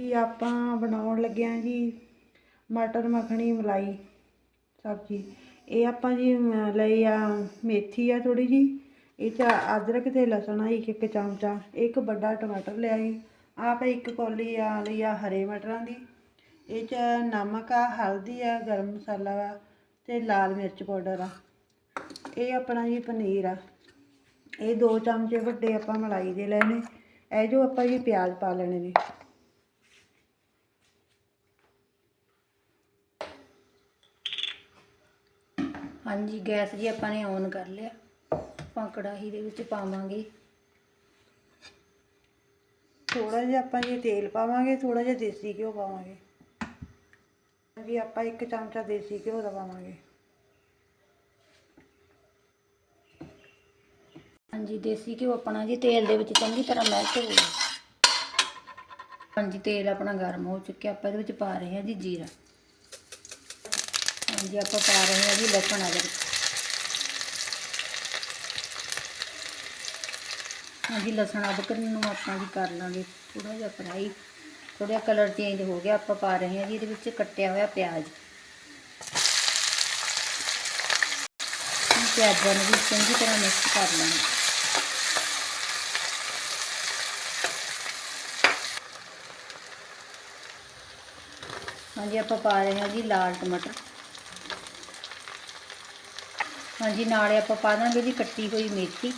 ਜੀ ਆਪਾਂ ਬਣਾਉਣ ਲੱਗੇ ਹਾਂ ਜੀ ਮਟਰ ਮੱਖਣੀ ਮਲਾਈ ਸਬਜ਼ੀ। ਇਹ ਆਪਾਂ ਜੀ ਅਮ, ਲਈ ਆ ਮੇਥੀ ਆ ਥੋੜੀ ਜੀ ਇਹ ਚ ਅਦਰਕ ਤੇ ਲਸਣ ਆ ਇੱਕ ਇੱਕ ਚਮਚਾ। ਇੱਕ ਵੱਡਾ ਟਮਾਟਰ ਲਿਆ ਜੀ। ਆਪ ਇੱਕ ਕੌਲੀ ਆ ਲਈ ਆ ਹਰੇ ਮਟਰਾਂ ਦੀ। ਇਹ ਚ ਨਮਕ ਆ ਹਲਦੀ ਆ ਗਰਮ ਮਸਾਲਾ ਵਾ ਤੇ ਲਾਲ ਮਿਰਚ ਪਾਊਡਰ ਆ। ਇਹ ਆਪਣਾ ਜੀ ਪਨੀਰ ਆ। ਇਹ ਦੋ ਚਮਚੇ ਵੱਡੇ ਆਪਾਂ ਮਲਾਈ ਦੇ ਲੈਣੇ। ਇਹ ਜੋ ਆਪਾਂ ਜੀ ਪਿਆਜ਼ ਪਾ ਲੈਣੇ ਨੇ। ਹਾਂਜੀ ਗੈਸ ਜੀ ਆਪਾਂ ਨੇ ਔਨ ਕਰ ਲਿਆ। ਆਪਾਂ ਕੜਾਹੀ ਦੇ ਵਿੱਚ ਪਾਵਾਂਗੇ। ਥੋੜਾ ਜਿਹਾ ਆਪਾਂ ਜੀ ਤੇਲ ਪਾਵਾਂਗੇ ਥੋੜਾ ਜਿਹਾ ਦੇਸੀ ਘਿਓ ਪਾਵਾਂਗੇ। ਜੀ ਆਪਾਂ ਇੱਕ ਚਮਚਾ ਦੇਸੀ ਘਿਓ ਦਾ ਪਾਵਾਂਗੇ। ਹਾਂਜੀ ਦੇਸੀ ਘਿਓ ਆਪਣਾ ਜੀ ਤੇਲ ਦੇ ਵਿੱਚ ਚੰਗੀ ਤਰ੍ਹਾਂ ਮੈਲਟ ਹੋ ਗਿਆ। ਹਾਂਜੀ ਤੇਲ ਆਪਣਾ ਗਰਮ ਹੋ ਚੁੱਕਿਆ। ਆਪਾਂ ਇਹਦੇ ਵਿੱਚ ਪਾ ਰਹੇ ਹਾਂ ਜੀ ਜੀਰਾ। ਹਾਂਜੀ, ਆਪਾਂ ਪਾ ਰਹੇ ਹਾਂ ਜੀ ਲਸਣ ਅਦਰਕ ਹਾਂਜੀ, ਲਸਣ ਅਦਰਕ ਨੂੰ ਆਪਾਂ ਵੀ ਕਰ ਲਾਂਗੇ। ਥੋੜਾ ਜਿਹਾ ਫਰਾਈ ਥੋੜਾ ਜਿਹਾ ਕਲਰ ਚੇਂਜ ਹੋ ਗਿਆ, ਆਪਾਂ ਪਾ ਰਹੇ ਹਾਂ ਜੀ, ਇਹਦੇ ਵਿੱਚ ਕੱਟਿਆ ਹੋਇਆ ਪਿਆਜ਼। ਪਿਆਜ਼ਾਂ ਨੂੰ ਵੀ ਚੰਗੀ ਤਰ੍ਹਾਂ ਮਿਕਸ ਕਰ ਲਾਂਗੇ ਹਾਂਜੀ, ਆਪਾਂ ਪਾ ਰਹੇ ਹਾਂ ਜੀ ਲਾਲ ਟਮਾਟਰ। ਹਾਂਜੀ, ਨਾਲੇ ਆਪਾਂ ਪਾ ਦਾਂਗੇ ਜੀ ਕੱਟੀ ਹੋਈ ਮੇਥੀ।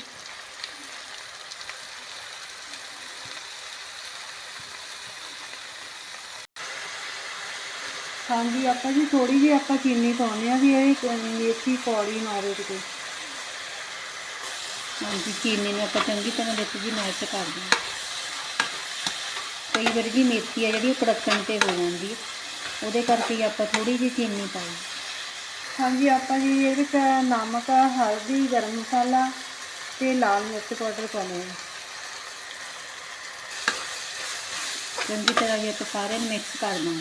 ਹਾਂਜੀ, ਆਪਾਂ ਜੀ ਥੋੜੀ ਜਿਹੀ ਆਪਾਂ ਚੀਨੀ ਪਾਉਂਦੇ ਆ ਵੀ ਇਹ ਮੇਥੀ ਕੌੜੀ ਨਾ ਹੋਵੇ ਕਿਤੇ। ਹਾਂਜੀ, ਚੀਨੀ ਨੂੰ ਆਪਾਂ ਚੰਗੀ ਤਰ੍ਹਾਂ ਵਿੱਚ ਜੀ ਮੈਸ਼ ਕਰ ਦਿੰਦੇ ਕਈ ਵਾਰ ਜੀ ਮੇਥੀ ਆ ਜਿਹੜੀ ਉਹ ਕੜਕਣ ਤੇ ਹੋ ਜਾਂਦੀ ਹੈ ਉਹਦੇ ਕਰਕੇ ਆਪਾਂ ਥੋੜੀ ਜਿਹੀ ਚੀਨੀ ਪਾਈ। ਹਾਂਜੀ, ਆਪਾਂ ਜੀ ਇਹਦੇ ਵਿੱਚ ਨਮਕ, ਹਲਦੀ, ਗਰਮ ਮਸਾਲਾ ਤੇ ਲਾਲ ਮਿਰਚ ਪਾਊਡਰ ਪਾਉਣਾ ਆ ਚੰਗੀ ਤਰ੍ਹਾਂ ਜੀ ਆਪਾਂ ਸਾਰੇ ਮਿਕਸ ਕਰਨਾ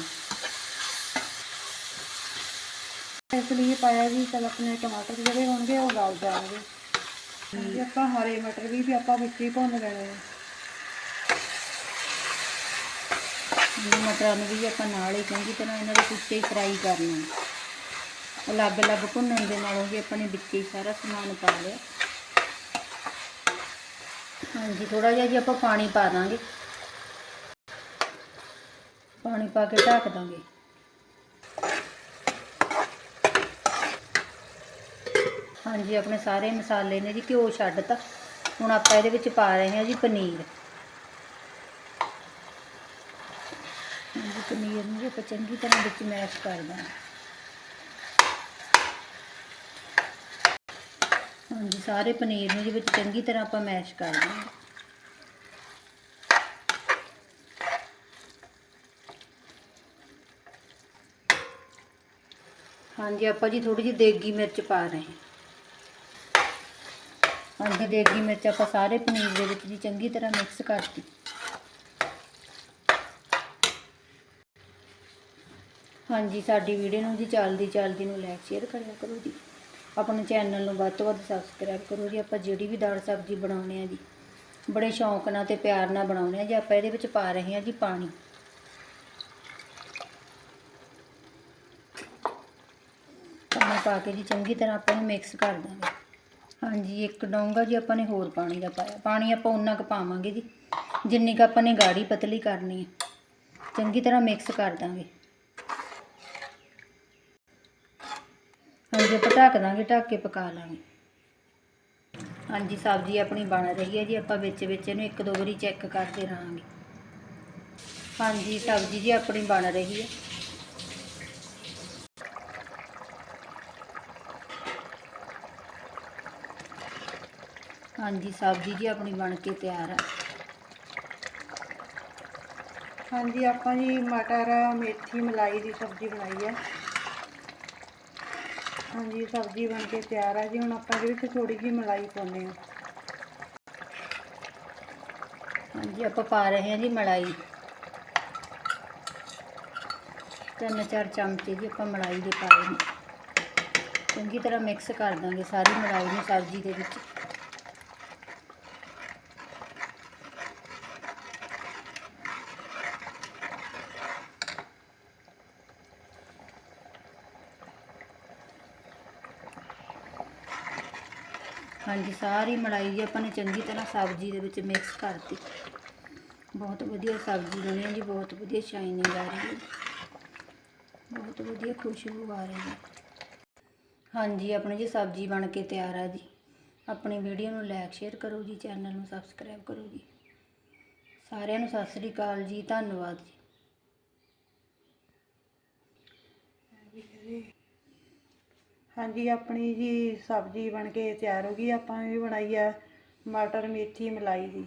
ਇਸ ਲਈ ਪਾਇਆ ਜੀ, ਚਲ ਆਪਣੇ ਟਮਾਟਰ ਜਿਹੜੇ ਹੋਣਗੇ ਉਹ ਗਲ ਜਾਣਗੇ। ਹਾਂਜੀ, ਆਪਾਂ ਹਰੇ ਮਟਰ ਵੀ ਵੀ ਆਪਾਂ ਵਿੱਚ ਹੀ ਭੁੰਨ ਲੈਣੇ ਆ। ਮਟਰਾਂ ਨੂੰ ਵੀ ਆਪਾਂ ਨਾਲ ਹੀ ਚੰਗੀ ਤਰ੍ਹਾਂ ਇਹਨਾਂ ਦੇ ਵਿੱਚ ਫਰਾਈ ਕਰਨਾ ਅਲੱਗ-ਅਲੱਗ ਭੁੰਨਣ ਦੇ ਨਾਲੋਂ ਵੀ ਆਪਾਂ ਨੇ ਵਿੱਚ ਹੀ ਸਾਰਾ ਸਮਾਨ ਪਾ ਲਿਆ। ਹਾਂਜੀ ਥੋੜਾ ਜਿਹਾ ਜੀ ਆਪਾਂ ਪਾਣੀ ਪਾ ਦਾਂਗੇ। ਪਾਣੀ ਪਾ ਕੇ ਢੱਕ ਦਾਂਗੇ। ਹਾਂਜੀ, ਆਪਣੇ ਸਾਰੇ ਮਸਾਲੇ ਨੇ ਜੀ ਘਿਓ ਛੱਡਤਾ। ਹੁਣ ਆਪਾਂ ਇਹਦੇ ਵਿੱਚ ਪਾ ਰਹੇ ਹਾਂ ਜੀ ਪਨੀਰ। ਹਾਂਜੀ, ਪਨੀਰ ਨੂੰ ਜੀ ਆਪਾਂ ਚੰਗੀ ਤਰ੍ਹਾਂ ਵਿੱਚ ਮੈਸ਼ ਕਰ ਦਾਂਗੇ। ਹਾਂਜੀ, ਸਾਰੇ ਪਨੀਰ ਨੂੰ ਜੀ ਵਿੱਚ ਚੰਗੀ ਤਰ੍ਹਾਂ ਆਪਾਂ ਮੈਸ਼ ਕਰ ਦਾਂਗੇ ਹਾਂਜੀ, ਆਪਾਂ ਜੀ ਥੋੜੀ ਜਿਹੀ ਦੇਗੀ ਮਿਰਚ ਪਾ ਰਹੇ ਹਾਂ। ਹਾਂਜੀ, ਦੇਗੀ ਮਿਰਚ ਆਪਾਂ ਸਾਰੇ ਪਨੀਰ ਦੇ ਵਿੱਚ ਜੀ ਚੰਗੀ ਤਰ੍ਹਾਂ ਮਿਕਸ ਕਰਤੀ ਹਾਂਜੀ, ਸਾਡੀ ਵੀਡੀਓ ਨੂੰ ਜੀ ਚੱਲਦੀ ਚੱਲਦੀ ਨੂੰ ਲਾਈਕ, ਸ਼ੇਅਰ ਕਰਿਆ ਕਰੋ ਜੀ। ਆਪਣੇ ਚੈਨਲ ਨੂੰ ਵੱਧ ਤੋਂ ਵੱਧ ਸਬਸਕ੍ਰਾਈਬ ਕਰੋ ਜੀ, ਆਪਾਂ ਜਿਹੜੀ ਵੀ ਦਾਲ ਸਬਜ਼ੀ ਬਣਾਉਣੇ ਆ ਜੀ, ਬੜੇ ਸ਼ੌਂਕ ਨਾਲ ਤੇ ਪਿਆਰ ਨਾਲ ਬਣਾਉਣੇ ਆ ਜੀ, ਆਪਾਂ ਇਹਦੇ ਵਿੱਚ ਪਾ ਰਹੇ ਹਾਂ ਜੀ ਪਾਣੀ। ਪਾਣੀ ਪਾ ਕੇ ਜੀ ਚੰਗੀ ਤਰ੍ਹਾਂ ਆਪਾਂ ਨੂੰ ਮਿਕਸ ਕਰ ਦਾਂਗੇ। ਹਾਂਜੀ, ਇੱਕ ਡੋਂਗਾ ਜੀ ਆਪਾਂ ਨੇ ਹੋਰ ਪਾਣੀ ਦਾ ਪਾਇਆ। ਪਾਣੀ ਆਪਾਂ ਉਨਾ ਕੁ ਪਾਵਾਂਗੇ ਜੀ, ਜਿੰਨੀ ਕੁ ਆਪਾਂ ਨੇ ਗਾੜੀ ਪਤਲੀ ਕਰਨੀ ਹੈ। ਚੰਗੀ ਤਰ੍ਹਾਂ ਮਿਕਸ ਕਰ ਦਾਂਗੇ। ਜੇ ਆਪਾਂ ਢੱਕ ਦਾਂਗੇ, ਢੱਕ ਕੇ ਪਕਾ ਲਾਂਗੇ। ਹਾਂਜੀ, ਸਬਜ਼ੀ ਆਪਣੀ ਬਣ ਰਹੀ ਹੈ ਜੀ। ਆਪਾਂ ਵਿੱਚ ਵਿੱਚ ਇਹਨੂੰ ਇੱਕ ਦੋ ਵਾਰੀ ਚੈੱਕ ਕਰਦੇ ਰਹਾਂਗੇ। ਹਾਂਜੀ, ਸਬਜ਼ੀ ਜੀ ਆਪਣੀ ਬਣ ਰਹੀ ਹੈ। ਹਾਂਜੀ, ਸਬਜ਼ੀ ਜੀ ਆਪਣੀ ਬਣ ਕੇ ਤਿਆਰ ਹੈ। ਹਾਂਜੀ, ਆਪਾਂ ਜੀ ਮਟਰ, ਮੇਥੀ, ਮਲਾਈ ਦੀ ਸਬਜ਼ੀ ਬਣਾਈ ਹੈ। ਹਾਂਜੀ, ਸਬਜ਼ੀ ਬਣ ਕੇ ਤਿਆਰ ਆ ਜੀ। ਹੁਣ ਆਪਾਂ ਇਹਦੇ ਵਿੱਚ ਥੋੜੀ ਜਿਹੀ ਮਲਾਈ ਪਾਉਂਦੇ ਹਾਂ। ਹਾਂਜੀ, ਆਪਾਂ ਪਾ ਰਹੇ ਹਾਂ ਜੀ ਮਲਾਈ। ਤਿੰਨ ਚਾਰ ਚਮਚੇ ਜੀ ਆਪਾਂ ਮਲਾਈ ਦੇ ਪਾ ਰਹੇ ਹਾਂ। ਚੰਗੀ ਤਰ੍ਹਾਂ ਮਿਕਸ ਕਰ ਦਾਂਗੇ ਸਾਰੀ ਮਲਾਈ ਨੂੰ ਸਬਜ਼ੀ ਦੇ ਵਿੱਚ। ਹਾਂਜੀ, ਸਾਰੀ ਮਲਾਈ ਜੀ ਆਪਾਂ ਨੇ ਚੰਗੀ ਤਰ੍ਹਾਂ ਸਬਜ਼ੀ ਦੇ ਵਿੱਚ ਮਿਕਸ ਕਰਤੀ। ਬਹੁਤ ਵਧੀਆ ਸਬਜ਼ੀ ਬਣੀ ਹੈ ਜੀ, ਬਹੁਤ ਵਧੀਆ ਸ਼ਾਈਨਿੰਗ ਆ ਰਹੀ ਹੈ। ਬਹੁਤ ਵਧੀਆ ਖੁਸ਼ਬੂ ਆ ਰਹੀ ਹੈ। ਹਾਂਜੀ, ਆਪਣੀ ਜੀ ਸਬਜ਼ੀ ਬਣ ਕੇ ਤਿਆਰ ਆ ਜੀ। ਆਪਣੀ ਵੀਡੀਓ ਨੂੰ ਲਾਈਕ ਸ਼ੇਅਰ ਕਰੋ ਜੀ ਚੈਨਲ ਨੂੰ ਸਬਸਕ੍ਰਾਈਬ ਕਰੋ ਜੀ। ਸਾਰਿਆਂ ਨੂੰ ਸਤਿ ਸ੍ਰੀ ਅਕਾਲ ਜੀ, ਧੰਨਵਾਦ ਜੀ। ਹਾਂਜੀ, ਆਪਣੀ ਜੀ ਸਬਜ਼ੀ ਬਣ ਕੇ ਤਿਆਰ ਹੋ ਗਈ, ਆਪਾਂ ਵੀ ਬਣਾਈ ਆ ਮਟਰ, ਮੇਥੀ, ਮਲਾਈ ਦੀ